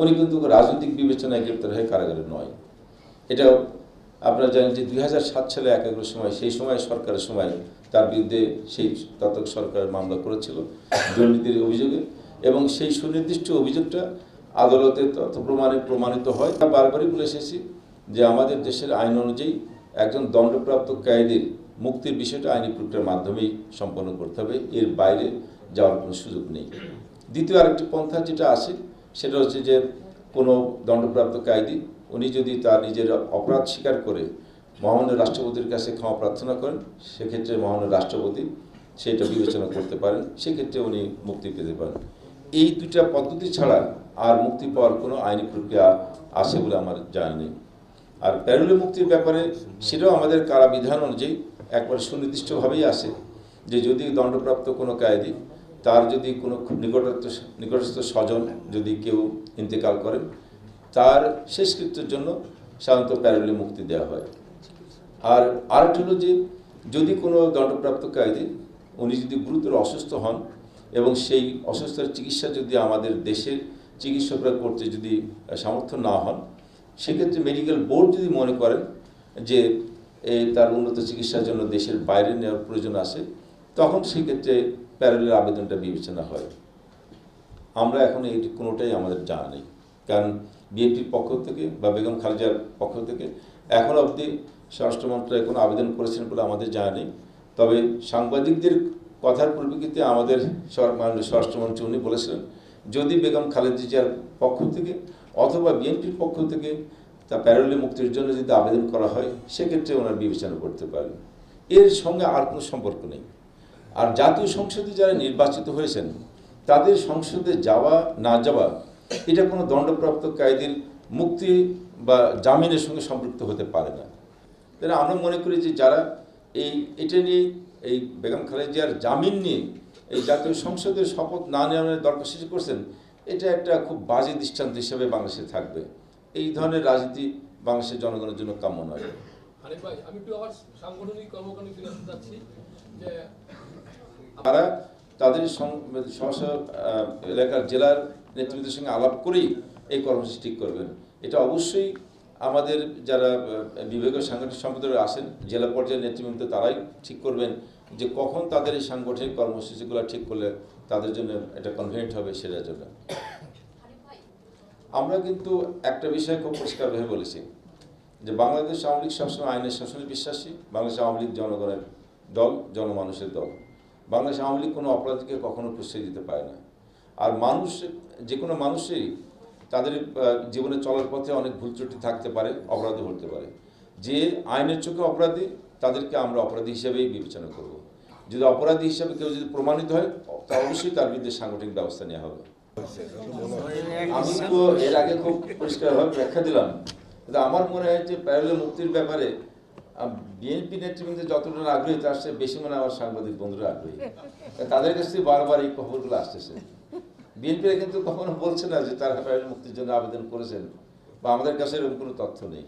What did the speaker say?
উনি কিন্তু রাজনৈতিক বিবেচনায় গ্রেপ্তার হয়ে কারাগারে নয়। এটা আপনারা জানেন যে দুই সালে এক এগারো সময়, সেই সময় সরকারের সময় তার বিরুদ্ধে সেই তত্ত্ব সরকার মামলা করেছিল দুর্নীতির অভিযোগে এবং সেই সুনির্দিষ্ট অভিযোগটা আদালতে তথ্য প্রমাণে প্রমাণিত হয়। তা বারবারই বলে এসেছি যে আমাদের দেশের আইন অনুযায়ী একজন দণ্ডপ্রাপ্ত কয়েদির মুক্তির বিষয়টা আইনি প্রক্রিয়ার মাধ্যমেই সম্পন্ন করতে হবে। এর বাইরে যাওয়ার কোনো সুযোগ নেই। দ্বিতীয় আরেকটি পন্থা যেটা আছে সেটা হচ্ছে যে কোনো দণ্ডপ্রাপ্ত কায়দি, উনি যদি তার নিজের অপরাধ স্বীকার করে মহামান্য রাষ্ট্রপতির কাছে ক্ষমা প্রার্থনা করেন, সেক্ষেত্রে মহামান্য রাষ্ট্রপতি সেটা বিবেচনা করতে পারেন, সেক্ষেত্রে উনি মুক্তি পেতে পারেন। এই দুইটা পদ্ধতি ছাড়া আর মুক্তি পাওয়ার কোনো আইনি প্রক্রিয়া আছে বলে আমার জানা নেই। আর প্যারোলে মুক্তির ব্যাপারে সেটাও আমাদের কারা বিধান অনুযায়ী একবার সুনির্দিষ্টভাবেই আসে যে যদি দণ্ডপ্রাপ্ত কোনো কায়েদি তার যদি কোনো নিকটত্ব নিকটস্থ স্বজন যদি কেউ ইন্তেকাল করেন তার শেষকৃত্যের জন্য সাধারণত প্যারোলে মুক্তি দেওয়া হয়। আর আরেকটি হলো যে, যদি কোনো দণ্ডপ্রাপ্ত কায়দে উনি যদি গুরুতর অসুস্থ হন এবং সেই অসুস্থতার চিকিৎসা যদি আমাদের দেশের চিকিৎসকরা করতে যদি সামর্থ্য না হন, সেক্ষেত্রে মেডিকেল বোর্ড যদি মনে করেন যে এই তার উন্নত চিকিৎসার জন্য দেশের বাইরে নেওয়ার প্রয়োজন আছে, তখন সেক্ষেত্রে প্যারেলের আবেদনটা বিবেচনা হয়। আমরা এখন এই কোনোটাই আমাদের জানা নেই। কারণ বিএনপির পক্ষ থেকে বা বেগম খালেজার পক্ষ থেকে এখন অবধি স্বরাষ্ট্র কোনো আবেদন করেছেন বলে আমাদের জানা নেই। তবে সাংবাদিকদের কথার পরিপ্রেক্ষিতে আমাদের মাননীয় স্বরাষ্ট্রমন্ত্রী উনি বলেছিলেন, যদি বেগম খালেদা জিয়ার পক্ষ থেকে অথবা বিএনপির পক্ষ থেকে তা প্যারোলে মুক্তির জন্য যদি আবেদন করা হয়, সেক্ষেত্রে ওনার বিবেচনা করতে পারেন। এর সঙ্গে আর কোনো সম্পর্ক নেই। আর জাতীয় সংসদে যারা নির্বাচিত হয়েছেন, তাদের সংসদে যাওয়া, না যাওয়া, এটা কোনো দণ্ডপ্রাপ্ত কায়দের মুক্তি বা জামিনের সঙ্গে সম্পৃক্ত হতে পারে না। তাহলে আমরা মনে করি যে যারা এই, এটা নিয়ে এই বেগম খালেদিয়ার জামিন নিয়ে এই জাতীয় সংসদের শপথ না নেওয়ার সৃষ্টি করছেন, এটা একটা খুব বাজে দৃষ্টান্ত হিসেবে বাংলাদেশে থাকবে। এই ধরনের রাজনীতি বাংলাদেশের জনগণের জন্য কাম্য নয়। আরে ভাই আমি একটু আবার সাংগঠনিক কর্মকাণ্ডে ফিরে আসতে চাচ্ছি যে তারা তাদের এলাকার জেলার নেতৃত্বের সঙ্গে আলাপ করেই এই কর্মসূচি ঠিক করবেন। এটা অবশ্যই আমাদের যারা বিভাগীয় সাংগঠনিক সম্পাদক আসেন জেলা পর্যায়ের নেতৃবৃন্দ তারাই ঠিক করবেন যে কখন তাদের এই সাংগঠনিক কর্মসূচিগুলো ঠিক করলে তাদের জন্য এটা কনভিনিয়েন্ট হবে সেটার জন্য। আমরা কিন্তু একটা বিষয় খুব পরিষ্কারভাবে বলেছি। যে বাংলাদেশ আওয়ামী লীগ সবসময় আইনের শাসনে বিশ্বাসী বাংলাদেশ আওয়ামী লীগ জনগণের দল জনমানুষের দল। বাংলাদেশ আওয়ামী লীগ কোনো অপরাধীকে কখনো প্রশ্রয় দিতে পারে না। আর মানুষ যে কোনো মানুষই তাদের জীবনে চলার পথে অনেক ভুল ত্রুটি থাকতে পারে অপরাধী হতে পারে। যে আইনের চোখে অপরাধী তাদেরকে আমরা অপরাধী হিসেবেই বিবেচনা করব। যদি অপরাধী হিসেবে কেউ যদি প্রমাণিত হয় তা অবশ্যই তার বিরুদ্ধে সাংগঠনিক ব্যবস্থা নেওয়া হবে। আমি তো এর আগে খুব পরিষ্কারভাবে ব্যাখ্যা দিলাম। কিন্তু আমার মনে হয় যে প্যারালে মুক্তির ব্যাপারে বিএনপি নেতৃবৃন্দে যতটা আগ্রহী তার সে বেশি মনে আমার সাংবাদিক বন্ধুরা আগ্রহী। তাদের কাছ থেকে বারবার এই খবরগুলো আসতেছে। বিএনপি কিন্তু কখনো বলছে না যে তারা প্যারালে মুক্তির জন্য আবেদন করেছেন বা আমাদের কাছে এরকম কোনো তথ্য নেই।